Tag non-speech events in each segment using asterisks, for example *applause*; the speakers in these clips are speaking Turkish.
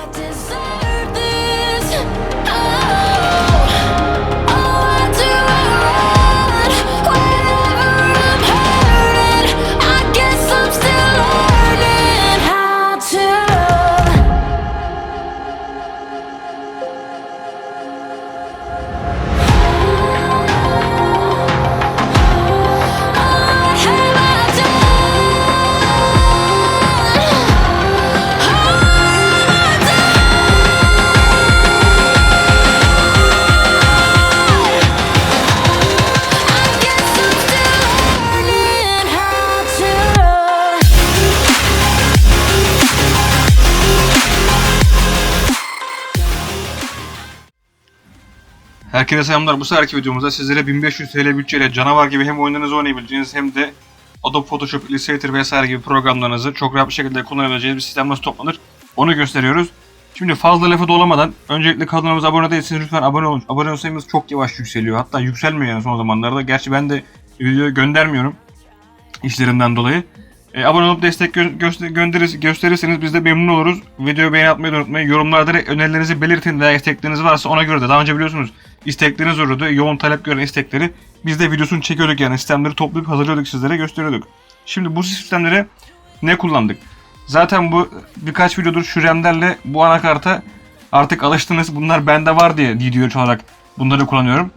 I desire Herkese selamlar. Bu seferki videomuzda sizlere 1500 TL bütçeyle canavar gibi hem oyunlarınızı oynayabileceğiniz hem de Adobe Photoshop, Illustrator vesaire gibi programlarınızı çok rahat bir şekilde kullanabileceğiniz bir sistem nasıl toplanır onu gösteriyoruz. Şimdi fazla lafı dolamadan öncelikle kanalımıza abone değilseniz lütfen abone olun. Abone sayımız çok yavaş yükseliyor. Hatta yükselmiyor yani son zamanlarda. Gerçi ben de video göndermiyorum işlerimden dolayı. E, abone olup destek gö- gönderir- gösterirseniz biz de memnun oluruz. Videoyu beğeni atmayı unutmayın. Yorumlarda da önerilerinizi belirtin veya istekleriniz varsa ona göre de. Daha önce biliyorsunuz istekleriniz olurdu. Yoğun talep gören istekleri. Biz de videosunu çekiyorduk yani sistemleri toplayıp hazırlıyorduk sizlere gösteriyorduk. Şimdi bu sistemleri ne kullandık? Zaten bu birkaç videodur şu RAM'lerle bu anakarta artık alıştınız. Bunlar bende var diye video olarak bunları kullanıyorum.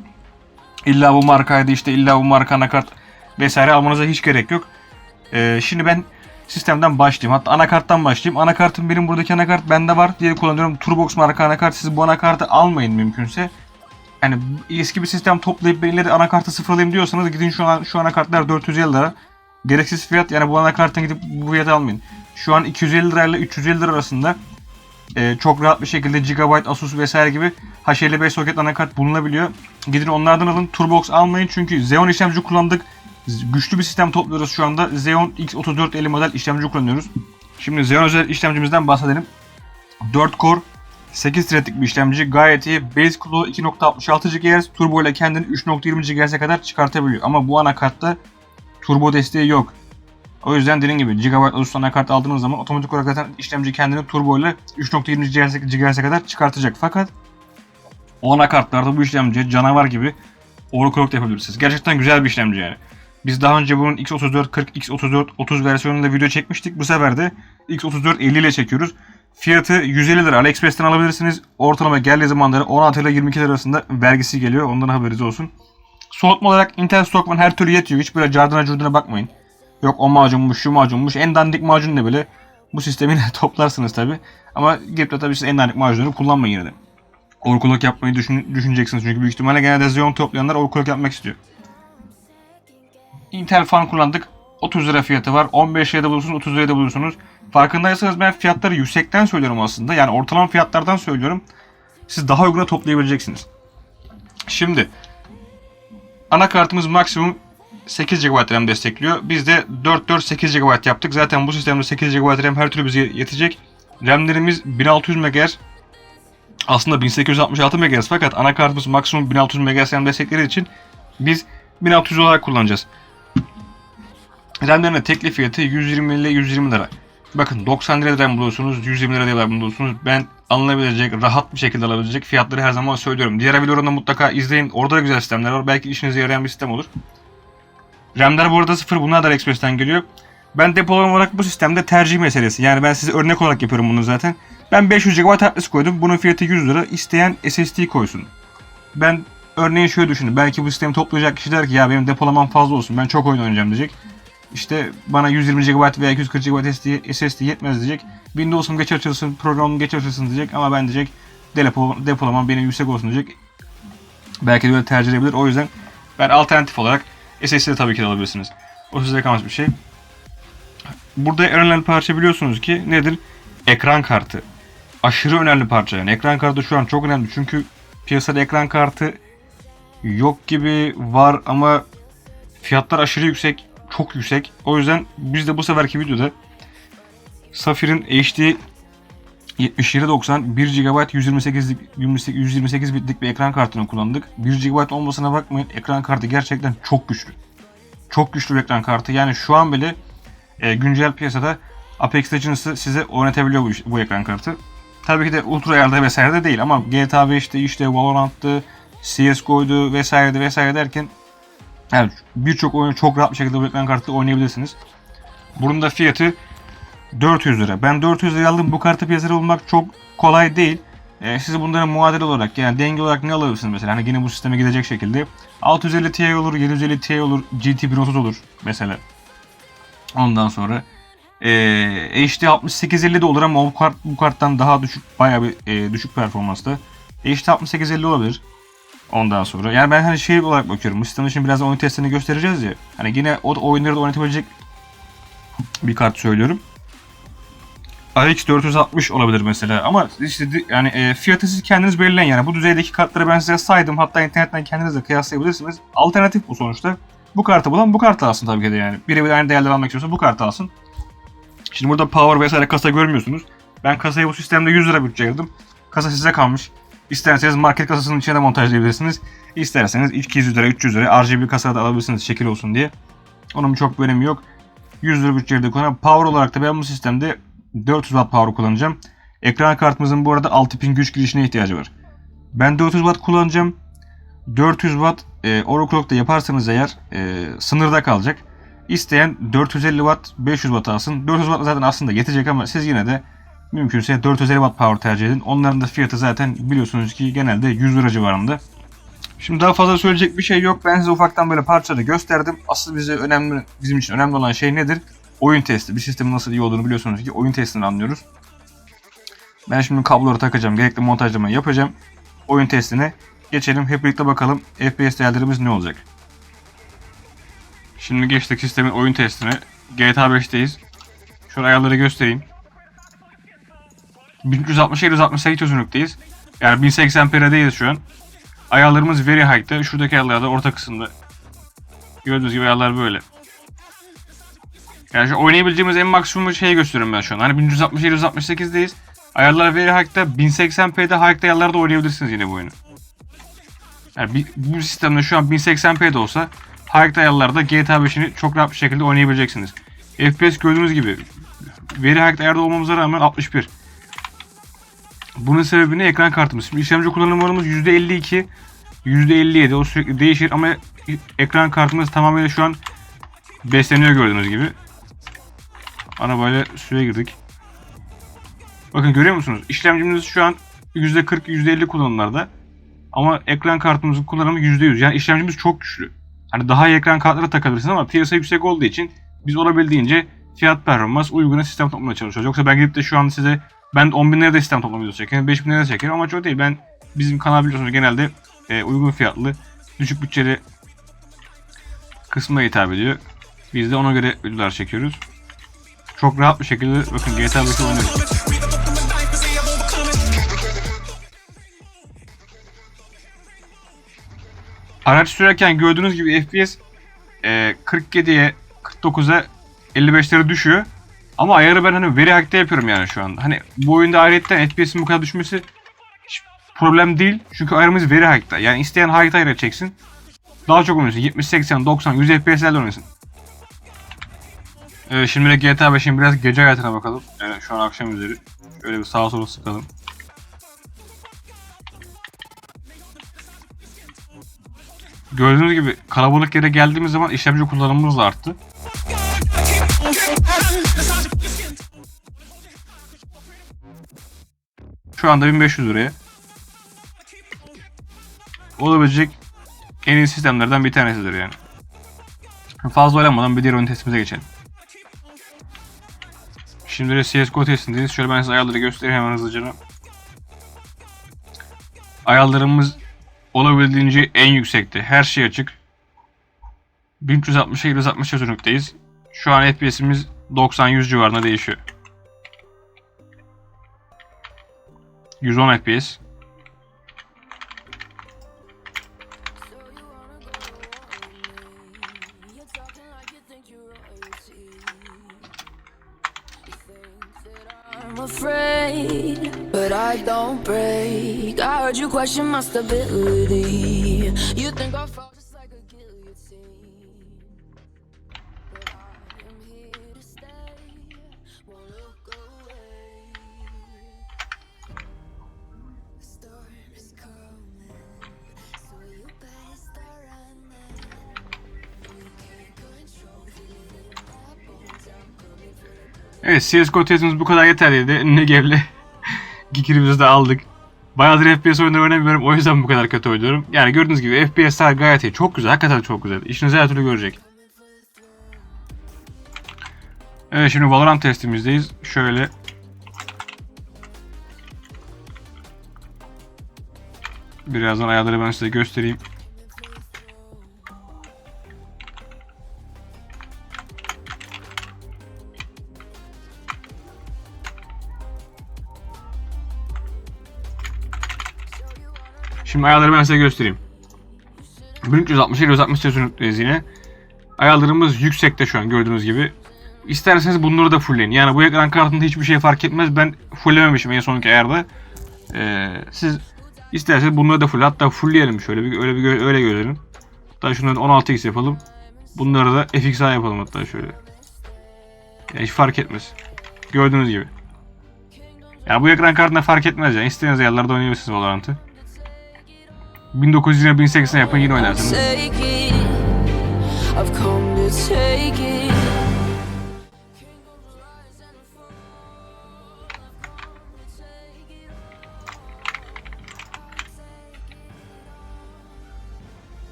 İlla bu markaydı işte illa bu marka anakart vesaire almanıza hiç gerek yok. Ee, şimdi ben sistemden başlayayım. Hatta anakarttan başlayayım. Anakartım benim buradaki anakart bende var diye kullanıyorum. Turbox marka anakart. Siz bu anakartı almayın mümkünse. Yani eski bir sistem toplayıp ben ileri anakartı sıfırlayayım diyorsanız gidin şu an şu anakartlar 450 lira. Gereksiz fiyat yani bu anakarttan gidip bu fiyatı almayın. Şu an 250 lirayla 350 lira arasında e, çok rahat bir şekilde Gigabyte, Asus vesaire gibi H55 soket anakart bulunabiliyor. Gidin onlardan alın. Turbox almayın çünkü Xeon işlemci kullandık. Güçlü bir sistem topluyoruz şu anda. Xeon X3450 model işlemci kullanıyoruz. Şimdi Xeon özel işlemcimizden bahsedelim. 4 core 8 threadlik bir işlemci gayet iyi. Base Clock 2.66 GHz, turbo ile kendini 3.20 GHz'e kadar çıkartabiliyor. Ama bu anakartta turbo desteği yok. O yüzden dediğim gibi GB Asus anakart aldığınız zaman otomatik olarak zaten işlemci kendini turbo ile 3.20 GHz'e kadar çıkartacak. Fakat o anakartlarda bu işlemci canavar gibi overclock yapabilirsiniz. Gerçekten güzel bir işlemci yani. Biz daha önce bunun X34 40, X34 30 versiyonunda video çekmiştik. Bu sefer de X34 50 ile çekiyoruz. Fiyatı 150 lira AliExpress'ten alabilirsiniz. Ortalama geldiği zamanları 16 ile 22 lira arasında vergisi geliyor. Ondan haberiniz olsun. Soğutma olarak Intel Stockman her türlü yetiyor. Hiç böyle cardına curduna bakmayın. Yok o macunmuş, şu macunmuş. En dandik macun ne böyle. Bu sistemi *laughs* toplarsınız tabi. Ama girip de tabii siz en dandik macunları kullanmayın yine de. Overclock yapmayı düşün, düşüneceksiniz. Çünkü büyük ihtimalle genelde Xeon toplayanlar overclock yapmak istiyor. Intel fan kullandık. 30 lira fiyatı var. 15 liraya da bulursunuz, 30 liraya da bulursunuz. Farkındaysanız ben fiyatları yüksekten söylüyorum aslında. Yani ortalama fiyatlardan söylüyorum. Siz daha uyguna toplayabileceksiniz. Şimdi anakartımız maksimum 8 GB RAM destekliyor. Biz de 4-4-8 GB yaptık. Zaten bu sistemde 8 GB RAM her türlü bize yetecek. RAM'lerimiz 1600 MHz aslında 1866 MHz fakat anakartımız maksimum 1600 MHz RAM destekleri için biz 1600 olarak kullanacağız. RAM'lerin de tekli fiyatı 120 ile 120 lira. Bakın 90 lira RAM buluyorsunuz, 120 lira RAM buluyorsunuz. Ben alınabilecek, rahat bir şekilde alabilecek fiyatları her zaman söylüyorum. Diğer videolarını mutlaka izleyin. Orada da güzel sistemler var. Belki işinize yarayan bir sistem olur. RAM'ler bu arada sıfır. Bunlar da AliExpress'ten geliyor. Ben depolama olarak bu sistemde tercih meselesi. Yani ben size örnek olarak yapıyorum bunu zaten. Ben 500 GB hard koydum. Bunun fiyatı 100 lira. İsteyen SSD koysun. Ben örneğin şöyle düşündüm. Belki bu sistemi toplayacak kişi der ki ya benim depolamam fazla olsun. Ben çok oyun oynayacağım diyecek. İşte bana 120 GB veya 240 GB SSD, SSD yetmez diyecek. Windows'um geç açılsın, programım geç açılsın diyecek. Ama ben diyecek depo, depolamam benim yüksek olsun diyecek. Belki de böyle tercih edebilir. O yüzden ben alternatif olarak SSD tabii ki de alabilirsiniz. O size kalmış bir şey. Burada önemli parça biliyorsunuz ki nedir? Ekran kartı. Aşırı önemli parça yani. Ekran kartı şu an çok önemli çünkü piyasada ekran kartı yok gibi var ama fiyatlar aşırı yüksek. Çok yüksek. O yüzden biz de bu seferki videoda Safir'in HD 7790 1 GB 128 128 bitlik bir ekran kartını kullandık. 1 GB olmasına bakmayın. Ekran kartı gerçekten çok güçlü. Çok güçlü bir ekran kartı. Yani şu an bile e, güncel piyasada Apex Legends'ı size oynatabiliyor bu, bu ekran kartı. Tabii ki de ultra ayarda vesaire de değil ama GTA 5'te işte Valorant'tı, CSGO'ydu vesaire vesaire derken yani birçok oyunu çok rahat bir şekilde bu ekran kartı oynayabilirsiniz. Bunun da fiyatı 400 lira. Ben 400 lira aldım. Bu kartı piyasada bulmak çok kolay değil. Ee, siz bunların muadil olarak yani denge olarak ne alabilirsiniz mesela? Hani yine bu sisteme gidecek şekilde. 650 Ti olur, 750 Ti olur, GT 1030 olur mesela. Ondan sonra ee, HD 6850 de olur ama o kart bu karttan daha düşük bayağı bir e, düşük performansta. HD 6850 olabilir. Ondan sonra yani ben hani şey olarak bakıyorum. Sistemde şimdi biraz oyun testlerini göstereceğiz ya. Hani yine o oyunları da oynatabilecek bir kart söylüyorum. RX 460 olabilir mesela ama işte yani e, fiyatı siz kendiniz belirleyin yani bu düzeydeki kartları ben size saydım hatta internetten kendiniz de kıyaslayabilirsiniz. Alternatif bu sonuçta. Bu kartı bulan bu kartı alsın tabii ki de yani. Birebir aynı değerleri almak istiyorsa bu kartı alsın. Şimdi burada power vesaire kasa görmüyorsunuz. Ben kasaya bu sistemde 100 lira bütçe ayırdım. Kasa size kalmış. İsterseniz market kasasının içine de montajlayabilirsiniz. İsterseniz 200 lira 300 lira RGB kasa da alabilirsiniz şekil olsun diye. Onun çok bir önemi yok. 100 lira bütçeyle kullanan power olarak da ben bu sistemde 400 watt power kullanacağım. Ekran kartımızın bu arada 6000 güç girişine ihtiyacı var. Ben 400 watt kullanacağım. 400 watt e, overclock'ta yaparsanız eğer e, sınırda kalacak. İsteyen 450 watt 500 watt alsın. 400 watt zaten aslında yetecek ama siz yine de mümkünse 450 watt power tercih edin. Onların da fiyatı zaten biliyorsunuz ki genelde 100 lira civarında. Şimdi daha fazla söyleyecek bir şey yok. Ben size ufaktan böyle parçaları gösterdim. Asıl bize önemli, bizim için önemli olan şey nedir? Oyun testi. Bir sistemin nasıl iyi olduğunu biliyorsunuz ki oyun testini anlıyoruz. Ben şimdi kabloları takacağım. Gerekli montajlamayı yapacağım. Oyun testine geçelim. Hep birlikte bakalım FPS değerlerimiz ne olacak. Şimdi geçtik sistemin oyun testine. GTA 5'teyiz. Şöyle ayarları göstereyim. 1360 768 çözünürlükteyiz. Yani 1080p'deyiz şu an. Ayarlarımız very high'ta. Şuradaki ayarlarda orta kısımda. Gördüğünüz gibi ayarlar böyle. Yani şu oynayabileceğimiz en maksimum şeyi gösteriyorum ben şu an. Hani 1360 768'deyiz. Ayarlar very high'ta 1080p'de high'ta ayarlarda oynayabilirsiniz yine bu oyunu. Yani bu sistemde şu an 1080p'de olsa high'ta ayarlarda GTA 5'ini çok rahat bir şekilde oynayabileceksiniz. FPS gördüğünüz gibi very high'ta ayarda olmamıza rağmen 61. Bunun sebebi ne? Ekran kartımız. Şimdi işlemci kullanım oranımız %52, %57 o sürekli değişir ama ekran kartımız tamamen şu an besleniyor gördüğünüz gibi. Arabayla suya girdik. Bakın görüyor musunuz? İşlemcimiz şu an %40, %50 kullanımlarda. Ama ekran kartımızın kullanımı %100. Yani işlemcimiz çok güçlü. Hani daha iyi ekran kartları takabilirsiniz ama piyasa yüksek olduğu için biz olabildiğince fiyat performans uyguna sistem toplamaya çalışıyoruz. Yoksa ben gidip de şu an size ben 10 bin liraya da sistem toplama videosu çekerim, 5 bin liraya da çekerim ama çok değil. Ben bizim kanal biliyorsunuz genelde e, uygun fiyatlı, düşük bütçeli kısmına hitap ediyor. Biz de ona göre videolar çekiyoruz. Çok rahat bir şekilde bakın GTA 5'i oynuyoruz. Araç sürerken gördüğünüz gibi FPS e, 47'ye 49'a 55'lere düşüyor. Ama ayarı ben hani very high'ta yapıyorum yani şu anda. Hani bu oyunda ayrıyetten FPS'in bu kadar düşmesi problem değil. Çünkü ayarımız very high'ta. Yani isteyen high'ta ayar çeksin. Daha çok oynasın. 70, 80, 90, 100 FPS'lerle oynasın. Evet, şimdi de GTA 5'in biraz gece hayatına bakalım. Yani şu an akşam üzeri. Şöyle bir sağa sola sıkalım. Gördüğünüz gibi kalabalık yere geldiğimiz zaman işlemci kullanımımız da arttı. Şu anda 1500 liraya. Olabilecek en iyi sistemlerden bir tanesidir yani. Fazla oynamadan bir diğer oyun testimize geçelim. Şimdi de CSGO testindeyiz. Şöyle ben size ayarları göstereyim hemen hızlıca. Ayarlarımız olabildiğince en yüksekte. Her şey açık. 1360'a 760 çözünürlükteyiz. Şu an FPS'imiz 90-100 civarında değişiyor. 110 FPS. but I don't break. I heard you question my stability. You think I'll Evet CSGO testimiz bu kadar yeterliydi. Negev'le *laughs* Gikir'imizi de aldık. Bayağıdır FPS oyunları oynamıyorum o yüzden bu kadar kötü oynuyorum. Yani gördüğünüz gibi FPS'ler gayet iyi. Çok güzel. Hakikaten çok güzel. İşinizi her türlü görecek. Evet şimdi Valorant testimizdeyiz. Şöyle Birazdan ayarları ben size göstereyim. Şimdi ayarları ben size göstereyim. 1360 160 üstünlükteyiz yine. Ayarlarımız yüksekte şu an gördüğünüz gibi. İsterseniz bunları da fullleyin. Yani bu ekran kartında hiçbir şey fark etmez. Ben fulllememişim en sonki ayarda. Ee, siz isterseniz bunları da full. Hatta fullleyelim şöyle bir öyle bir öyle görelim. Hatta şunları 16x yapalım. Bunları da FXA yapalım hatta şöyle. Yani hiç fark etmez. Gördüğünüz gibi. Yani bu ekran kartında fark etmez yani. İstediğiniz ayarlarda oynayabilirsiniz Valorant'ı. 1920 1080 yapın yine oynarsınız.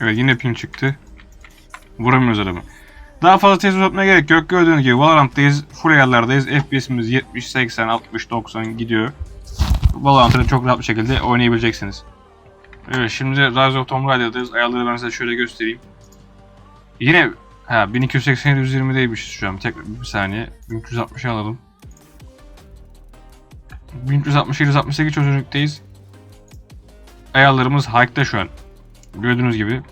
Evet yine ping çıktı. Vuramıyoruz adamı. Daha fazla test uzatmaya gerek yok. Gördüğünüz gibi Valorant'tayız. Full ayarlardayız. FPS'imiz 70, 80, 60, 90 gidiyor. Valorant'ı çok rahat bir şekilde oynayabileceksiniz. Evet şimdi Rise of Tomb Raider'dayız. Ayarları ben size şöyle göstereyim. Yine ha 1280 120'deymişiz şu an. Tek bir saniye. 1360'ı alalım. 1360 168 çözünürlükteyiz. Ayarlarımız hight'ta şu an. Gördüğünüz gibi.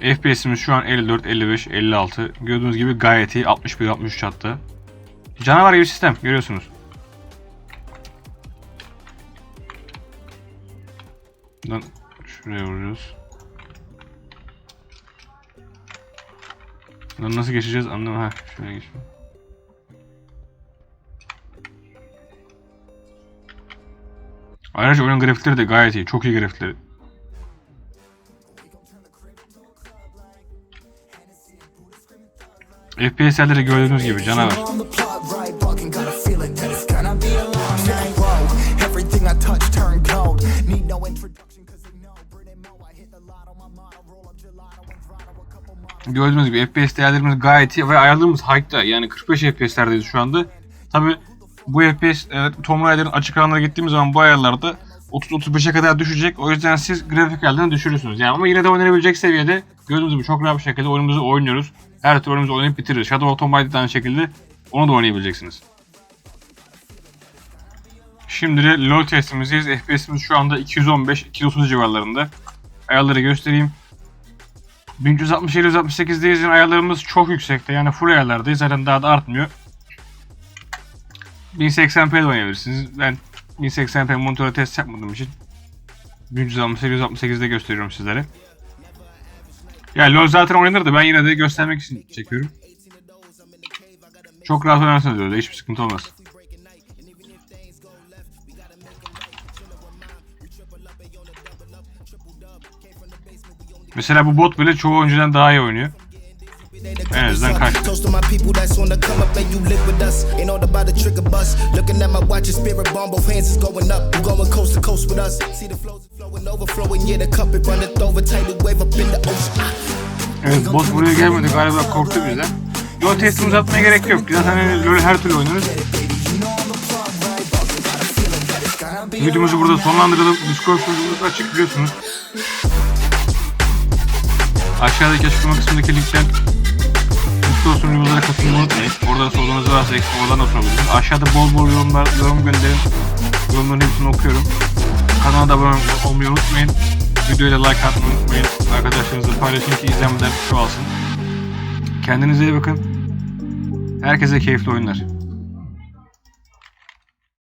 FPS'imiz şu an 54, 55, 56. Gördüğünüz gibi gayet iyi. 61, 63 hatta. Canavar gibi sistem görüyorsunuz. Buradan şuraya vuruyoruz. Buradan nasıl geçeceğiz anlamadım. Ha şuraya geçiyorum. Ayrıca oyunun grafikleri de gayet iyi. Çok iyi grafikleri. Grotto a couple models Gördüğünüz gibi FPS değerlerimiz gayet iyi ve ayarlarımız hight'ta yani 45 FPS'lerdeyiz şu anda. Tabi bu FPS evet, Tomb Raider'ın açık alanlara gittiğimiz zaman bu ayarlarda 30-35'e kadar düşecek. O yüzden siz grafik ayarlarını düşürürsünüz. Yani ama yine de oynanabilecek seviyede gördüğünüz gibi çok rahat bir şekilde oyunumuzu oynuyoruz. Her türlü oyunumuzu oynayıp bitiririz. Shadow of Tomb Raider de aynı şekilde onu da oynayabileceksiniz. Şimdi de LoL testimizdeyiz. FPS'imiz şu anda 215-230 civarlarında. Ayarları göstereyim. 1360 768'deyiz. Yani ayarlarımız çok yüksekte. Yani full ayarlardayız. Zaten daha da artmıyor. 1080p'de oynayabilirsiniz. Ben 1080p monitörü test yapmadığım için 1360 768'de gösteriyorum sizlere. Yani LoL zaten oynanır da ben yine de göstermek için çekiyorum. Çok rahat oynarsınız öyle. Hiçbir sıkıntı olmaz. Mesela bu bot bile çoğu oyuncudan daha iyi oynuyor. En azından ocean. Evet bot buraya gelmedi galiba korktu bizden. Yol testimi uzatmaya gerek yok. Zaten hani LoL her türlü oynarız. Videomuzu burada sonlandıralım. Discord sunucumuz açık biliyorsunuz. Aşağıdaki açıklama kısmındaki linkten Discord sunucumuza katılmayı unutmayın. Orada sorularınız varsa eksik oradan da sorabilirsiniz. Aşağıda bol bol yorumlar, yorum gönderin. Yorumların hepsini okuyorum. Kanala da abone olmayı unutmayın. Videoya like atmayı unutmayın. Arkadaşlarınızla paylaşın ki izlenmeden çoğalsın. Kendinize iyi bakın. Herkese keyifli oyunlar.